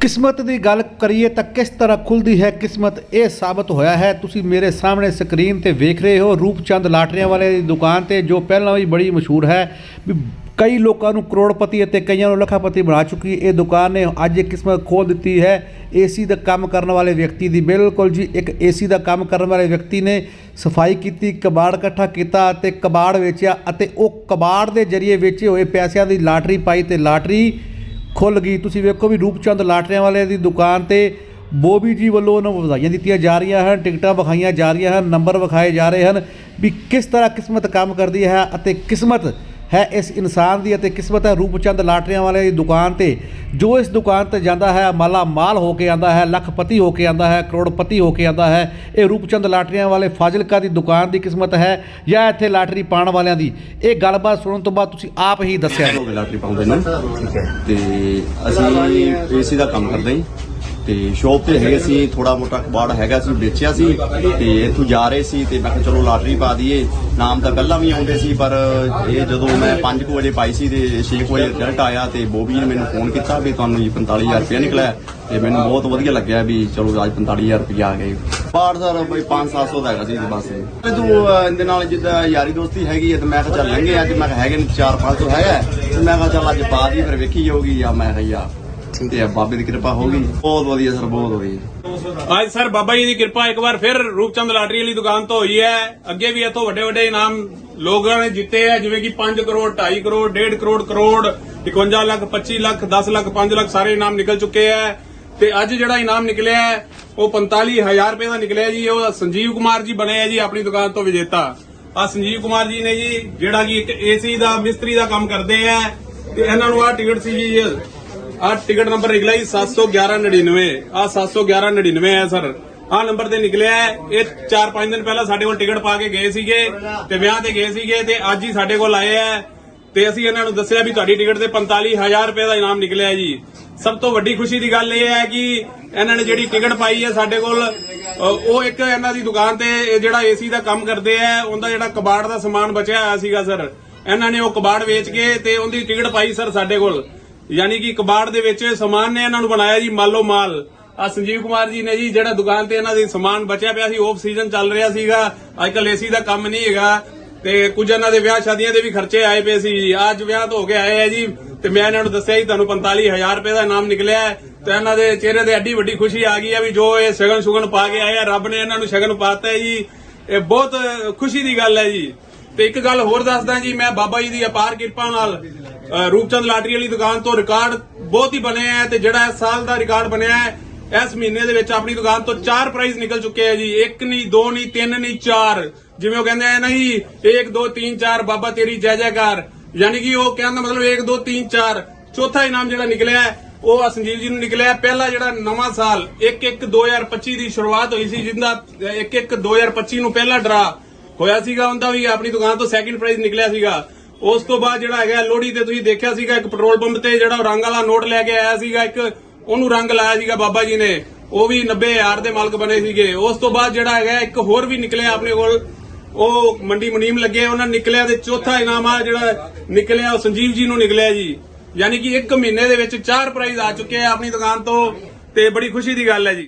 ਕਿਸਮਤ ਦੀ ਗੱਲ ਕਰੀਏ ਤਾਂ ਕਿਸ ਤਰ੍ਹਾਂ ਖੁੱਲਦੀ ਹੈ ਕਿਸਮਤ? ਇਹ ਸਾਬਤ ਹੋਇਆ ਹੈ। ਤੁਸੀਂ ਮੇਰੇ ਸਾਹਮਣੇ ਸਕਰੀਨ ਤੇ ਵੇਖ ਰਹੇ ਹੋ ਰੂਪਚੰਦ ਲਾਟਰੀਆਂ ਵਾਲੇ ਦੀ ਦੁਕਾਨ ਤੇ, ਜੋ ਪਹਿਲਾਂ ਵੀ ਬੜੀ ਮਸ਼ਹੂਰ ਹੈ। ਵੀ ਕਈ ਲੋਕਾਂ ਨੂੰ ਕਰੋੜਪਤੀ ਅਤੇ ਕਈਆਂ ਨੂੰ ਲੱਖਾਪਤੀ ਬਣਾ ਚੁੱਕੀ ਇਹ ਦੁਕਾਨ ਨੇ ਅੱਜ ਇਹ ਕਿਸਮਤ ਖੋਲ ਦਿੱਤੀ ਹੈ। ਏਸੀ ਦਾ ਕੰਮ ਕਰਨ ਵਾਲੇ ਵਿਅਕਤੀ ਦੀ ਬਿਲਕੁਲ ਜੀ, ਇੱਕ ਏਸੀ ਦਾ ਕੰਮ ਕਰਨ ਵਾਲੇ ਵਿਅਕਤੀ ਨੇ ਸਫ਼ਾਈ ਕੀਤੀ, ਕਬਾੜ ਇਕੱਠਾ ਕੀਤਾ ਅਤੇ ਕਬਾੜ ਵੇਚਿਆ ਅਤੇ ਉਹ ਕਬਾੜ ਦੇ ਜ਼ਰੀਏ ਵੇਚੇ ਹੋਏ ਪੈਸਿਆਂ ਦੀ ਲਾਟਰੀ ਪਾਈ ਤੇ ਲਾਟਰੀ ਖੁੱਲ ਗਈ। ਤੁਸੀਂ ਵੇਖੋ ਵੀ ਰੂਪਚੰਦ ਲਾਟਰੀਆਂ ਵਾਲੇ ਦੀ ਦੁਕਾਨ ਤੇ ਬੋਬੀ ਜੀ ਵੱਲੋਂ ਉਹਨਾਂ ਨੂੰ ਵਧਾਈਆਂ ਦਿੱਤੀਆਂ ਜਾ ਰਹੀਆਂ ਹਨ, ਟਿਕਟਾਂ ਵਿਖਾਈਆਂ ਜਾ ਰਹੀਆਂ ਹਨ, ਨੰਬਰ ਵਿਖਾਏ ਜਾ ਰਹੇ ਹਨ ਵੀ ਕਿਸ ਤਰ੍ਹਾਂ ਕਿਸਮਤ ਕੰਮ ਕਰਦੀ ਹੈ ਅਤੇ ਕਿਸਮਤ ਹੈ ਇਸ ਇਨਸਾਨ ਦੀ ਅਤੇ ਕਿਸਮਤ ਹੈ ਰੂਪਚੰਦ ਲਾਟਰੀਆਂ ਵਾਲੇ ਦੀ ਦੁਕਾਨ ਤੇ, ਜੋ ਇਸ ਦੁਕਾਨ ਤੇ ਜਾਂਦਾ ਹੈ ਮਾਲਾ ਮਾਲ ਹੋ ਕੇ ਆਂਦਾ ਹੈ, ਲੱਖਪਤੀ ਹੋ ਕੇ ਆਂਦਾ ਹੈ, ਕਰੋੜਪਤੀ ਹੋ ਕੇ ਆਂਦਾ ਹੈ, ਇਹ ਰੂਪਚੰਦ ਲਾਟਰੀਆਂ ਵਾਲੇ ਫਾਜ਼ਿਲਕਾ ਦੀ ਦੁਕਾਨ ਦੀ ਕਿਸਮਤ ਹੈ ਜਾਂ ਇੱਥੇ ਲਾਟਰੀ ਪਾਉਣ ਵਾਲਿਆਂ ਦੀ? ਇਹ ਗੱਲਬਾਤ ਸੁਣਨ ਤੋਂ ਬਾਅਦ ਤੁਸੀਂ ਆਪ ਹੀ ਦੱਸਿਆ। ਹੋ ਲਾਟਰੀ ਪਾਉਂਦੇ ਨੇ। ਤੇ ਅਸੀਂ ਏਸੀ ਦਾ ਕੰਮ ਕਰਦੇ ਹਾਂ ਤੇ ਸ਼ੋਪ ਤੇ ਹੈਗੇ ਸੀ ਥੋੜਾ ਮੋਟਾ ਕਬਾੜ ਹੈਗਾ ਸੀ, ਵੇਚਿਆ ਸੀ ਤੇ ਇੱਥੋਂ ਜਾ ਰਹੇ ਸੀ ਤੇ ਮੈਂ ਕਿਹਾ ਚਲੋ ਲਾਟਰੀ ਪਾ ਦਈਏ। ਨਾਮ ਤਾਂ ਪਹਿਲਾਂ ਵੀ ਆਉਂਦੇ ਸੀ, ਪਰ ਇਹ ਜਦੋਂ ਮੈਂ 5 ਵਜੇ ਪਾਈ ਸੀ ਤੇ 6 ਵਜੇ ਰਿਜ਼ਲਟ ਆਇਆ ਤੇ ਬੋਬੀ ਨੇ ਮੈਨੂੰ ਫੋਨ ਕੀਤਾ ਵੀ ਤੁਹਾਨੂੰ ਜੀ 45000 ਰੁਪਇਆ ਨਿਕਲਿਆ ਤੇ ਮੈਨੂੰ ਬਹੁਤ ਵਧੀਆ ਲੱਗਿਆ ਵੀ ਚਲੋ ਅੱਜ 45000 ਰੁਪਇਆ ਆ ਗਏ। ਬਾੜ ਸਰ ਬਈ 5-700 ਦਾ ਹੈਗਾ ਸੀ ਬਸ। ਤੇ ਤੂੰ ਇਹਦੇ ਨਾਲ ਜਿੱਦਾਂ ਯਾਰੀ ਦੋਸਤੀ ਹੈਗੀ ਹੈ ਤੇ ਮੈਂ ਕਿਹਾ ਚੱਲ ਲੰਘੇ ਅੱਜ ਮੈਂ ਕਿਹਾ ਹੈਗੇ ਨੇ 4-500 ਹੈਗਾ। ਤੇ ਮੈਂ ਕਿਹਾ ਚੱਲ ਅੱਜ ਪਾ ਦੀ ਫਿਰ ਵੇਖੀ ਜਾਊਗੀ ਆ ਮੈਂ ਕਿਹਾ ਯਾਰ। ਤੇ ਬਾਬੇ ਦੀ ਕਿਰਪਾ ਹੋ ਗਈ। ਬਹੁਤ ਵਧੀਆ ਸਰ, ਬਹੁਤ ਵਧੀਆ। ਅੱਜ ਸਰ ਬਾਬਾ ਜੀ ਦੀ ਕਿਰਪਾ ਇੱਕ ਵਾਰ ਫਿਰ ਰੂਪਚੰਦ ਲਾਟਰੀ ਵਾਲੀ ਦੁਕਾਨ ਤੋਂ ਹੋਈ ਹੈ। ਅੱਗੇ ਵੀ ਇਥੋਂ ਵੱਡੇ ਵੱਡੇ ਇਨਾਮ ਲੋਕਾਂ ਨੇ ਜਿੱਤੇ ਹੈ, ਜਿਵੇਂ ਕਿ 5 ਕਰੋੜ 2.5 ਕਰੋੜ 1.5 ਕਰੋੜ ਕਰੋੜ 51 ਲੱਖ 25 ਲੱਖ 10 ਲੱਖ 5 ਲੱਖ ਸਾਰੇ ਇਨਾਮ ਨਿਕਲ ਚੁੱਕੇ ਹੈ। ਤੇ ਅੱਜ ਜਿਹੜਾ ਇਨਾਮ ਨਿਕਲਿਆ ਹੈ, ਉਹ 45000 ਰੁਪਏ ਦਾ ਨਿਕਲਿਆ ਜੀ। ਉਹ ਸੰਜੀਵ ਕੁਮਾਰ ਜੀ ਬਣੇ ਹੈ ਜੀ ਆਪਣੀ ਦੁਕਾਨ ਤੋਂ ਵਿਜੇਤਾ। ਆ ਸੰਜੀਵ ਕੁਮਾਰ ਜੀ ਨੇ ਜੀ, ਜਿਹੜਾ ਕਿ ਇੱਕ ਏਸੀ ਦਾ, ਮਿਸਤਰੀ ਦਾ ਕੰਮ ਕਰਦੇ ਆ ਤੇ ਇਹਨਾਂ ਨੂੰ ਆ ਟਿਕਟ ਸੀ ਜੀ ਆ ਟਿਕਟ ਨੰਬਰ ਨਿਕਲਿਆ ਜੀ 71199 ਆ 71199 ਹੈ ਸਰ ਆ ਨੰਬਰ ਤੇ ਨਿਕਲਿਆ ਹੈ। ਇਹ 4-5 ਦਿਨ ਪਹਿਲਾਂ ਸਾਡੇ ਕੋਲ ਟਿਕਟ ਪਾ ਕੇ ਗਏ ਸੀਗੇ ਤੇ ਵਿਆਹ ਤੇ ਗਏ ਸੀਗੇ ਤੇ ਅੱਜ ਹੀ ਸਾਡੇ ਕੋਲ ਆਏ ਆ ਤੇ ਅਸੀਂ ਇਹਨਾਂ ਨੂੰ ਦੱਸਿਆ ਵੀ ਤੁਹਾਡੀ ਟਿਕਟ ਤੇ 45000 ਰੁਪਏ ਦਾ ਇਨਾਮ ਨਿਕਲਿਆ ਜੀ। ਸਭ ਤੋਂ ਵੱਡੀ ਖੁਸ਼ੀ ਦੀ ਗੱਲ ਇਹ ਹੈ ਕਿ ਇਹਨਾਂ ਨੇ ਜਿਹੜੀ ਟਿਕਟ ਪਾਈ ਹੈ ਸਾਡੇ ਕੋਲ ਉਹ ਇੱਕ ਇਹਨਾਂ ਦੀ ਦੁਕਾਨ ਤੇ ਇਹ ਜਿਹੜਾ ਏਸੀ ਦਾ ਕੰਮ ਕਰਦੇ ਆ ਉਹਦਾ ਜਿਹੜਾ ਕਬਾੜ ਦਾ ਸਮਾਨ ਬਚਿਆ ਹੋਇਆ ਸੀਗਾ ਸਰ ਇਹਨਾਂ ਨੇ ਉਹ ਕਬਾੜ ਵੇਚ ਕੇ ਤੇ ਉਹਦੀ ਟਿਕਟ ਪਾਈ ਸਰ ਸਾਡੇ ਕੋਲ। ਯਾਨੀ ਕਿ ਕਬਾੜ ਦੇ ਵਿੱਚ ਸਮਾਨ ਨੇ ਇਹਨਾਂ ਨੂੰ ਬਣਾਇਆ ਜੀ, ਮਾਲੋ ਮਾਲ। ਆ ਸੰਜੀਵ ਕੁਮਾਰ ਜੀ ਨੇ ਜੀ, ਜਿਹੜਾ ਦੁਕਾਨ ਤੇ ਇਹਨਾਂ ਦੇ ਸਮਾਨ ਬਚਿਆ ਪਿਆ ਸੀ ਆਫ ਸੀਜ਼ਨ ਚੱਲ ਰਿਹਾ ਸੀਗਾ। ਅੱਜ ਕੱਲ ਏਸੀ ਦਾ ਕੰਮ ਨਹੀਂ ਹੈਗਾ ਤੇ ਕੁਝ ਇਹਨਾਂ ਦੇ ਵਿਆਹ ਸ਼ਾਦੀਆਂ ਦੇ ਵੀ ਖਰਚੇ ਆਏ ਪਏ ਸੀ ਜੀ। ਅੱਜ ਵਿਆਹ ਤੋਂ ਹੋ ਕੇ ਆਏ ਆ ਜੀ ਤੇ ਮੈਂ ਇਹਨਾਂ ਨੂੰ ਦੱਸਿਆ ਜੀ, ਤੁਹਾਨੂੰ 45000 ਰੁਪਏ ਦਾ ਇਨਾਮ ਨਿਕਲਿਆ ਤੇ ਇਹਨਾਂ ਦੇ ਚਿਹਰੇ ਤੇ ਐਡੀ ਵੱਡੀ ਖੁਸ਼ੀ ਆ ਗਈ ਆ ਵੀ ਜੋ ਇਹ ਸ਼ਗਨ ਸ਼ੁਗਨ ਪਾ ਕੇ ਆਏ ਆ, ਰੱਬ ਨੇ ਇਹਨਾਂ ਨੂੰ ਸ਼ਗਨ ਪਾਤਾ ਹੈ ਜੀ। ਇਹ ਬਹੁਤ ਖੁਸ਼ੀ ਦੀ ਗੱਲ ਹੈ ਜੀ। ਤੇ ਇੱਕ ਗੱਲ ਹੋਰ ਦੱਸਦਾ ਜੀ, ਮੈਂ ਬਾਬਾ ਜੀ ਦੀ ਅਪਾਰ ਕਿਰਪਾ ਨਾਲ ਰੂਪਚੰਦ ਲਾਟਰੀ ਵਾਲੀ ਦੁਕਾਨ ਤੋਂ ਰਿਕਾਰਡ ਬਹੁਤ ਹੀ ਬਣਿਆ ਆ ਤੇ ਜਿਹੜਾ ਇਸ ਸਾਲ ਦਾ ਰਿਕਾਰਡ ਬਣਿਆ ਹੈ, ਇਸ ਮਹੀਨੇ ਦੇ ਵਿੱਚ ਆਪਣੀ ਦੁਕਾਨ ਤੋਂ ਚਾਰ ਪ੍ਰਾਈਜ਼ ਨਿਕਲ ਚੁੱਕੇ ਆ ਜੀ। ਇੱਕ ਨਹੀਂ ਦੋ ਨਹੀਂ ਤਿੰਨ ਨਹੀਂ ਚਾਰ। ਜਿਵੇਂ ਉਹ ਕਹਿੰਦੇ ਆ ਨਾ 1 2 3 4 ਬਾਬਾ ਤੇਰੀ ਜੈ ਜੈਕਾਰ। ਯਾਨੀ ਕਿ ਉਹ ਕਹਿਣ ਮਤਲਬ 1 2 3 4 ਚੌਥਾ ਇਨਾਮ ਜਿਹੜਾ ਨਿਕਲਿਆ ਉਹ ਸੰਜੀਵ ਜੀ ਨੂੰ ਨਿਕਲਿਆ ਪਹਿਲਾ ਜਿਹੜਾ ਨਵਾਂ ਸਾਲ 1 1 2025 ਦੀ ਸ਼ੁਰੂਆਤ ਹੋਈ ਸੀ, ਜਿੰਦਾ 1 1 2025 ਨੂੰ ਪਹਿਲਾ ਡਰਾ ਹੋਇਆ ਸੀਗਾ। ਉਹਦਾ ਵੀ ਆਪਣੀ ਦੁਕਾਨ ਤੋਂ ਸੈਕਿੰਡ ਪ੍ਰਾਈਜ਼ ਨਿਕਲਿਆ ਸੀਗਾ। ਉਸ ਤੋਂ ਬਾਅਦ ਜਿਹੜਾ ਹੈਗਾ ਲੋਹੜੀ ਤੇ ਤੁਸੀਂ ਦੇਖਿਆ ਸੀਗਾ, ਇੱਕ ਪੈਟਰੋਲ ਪੰਪ ਤੇ ਜਿਹੜਾ ਰੰਗ ਵਾਲਾ ਨੋਟ ਲੈ ਕੇ ਆਇਆ ਸੀਗਾ, ਇੱਕ ਉਹਨੂੰ ਰੰਗ ਲਾਇਆ ਸੀਗਾ ਬਾਬਾ ਜੀ ਨੇ। ਉਹ ਵੀ 90000 ਦੇ ਮਾਲਕ ਬਣੇ ਸੀਗੇ। ਉਸ ਤੋਂ ਬਾਅਦ ਜਿਹੜਾ ਹੈਗਾ, ਇੱਕ ਹੋਰ ਵੀ ਨਿਕਲਿਆ ਆਪਣੇ ਕੋਲ। ਉਹ ਮੰਡੀ ਮੁਨੀਮ ਲੱਗੇ, ਉਹਨਾਂ ਨਿਕਲਿਆ ਤੇ ਚੌਥਾ ਇਨਾਮ ਆ ਜਿਹੜਾ ਨਿਕਲਿਆ, ਉਹ ਸੰਜੀਵ ਜੀ ਨੂੰ ਨਿਕਲਿਆ ਜੀ। ਯਾਨੀ ਕਿ ਇੱਕ ਮਹੀਨੇ ਦੇ ਵਿੱਚ ਚਾਰ ਪ੍ਰਾਈਜ਼ ਆ ਚੁੱਕੇ ਆ ਆਪਣੀ ਦੁਕਾਨ ਤੋਂ ਤੇ ਬੜੀ ਖੁਸ਼ੀ ਦੀ ਗੱਲ ਹੈ ਜੀ।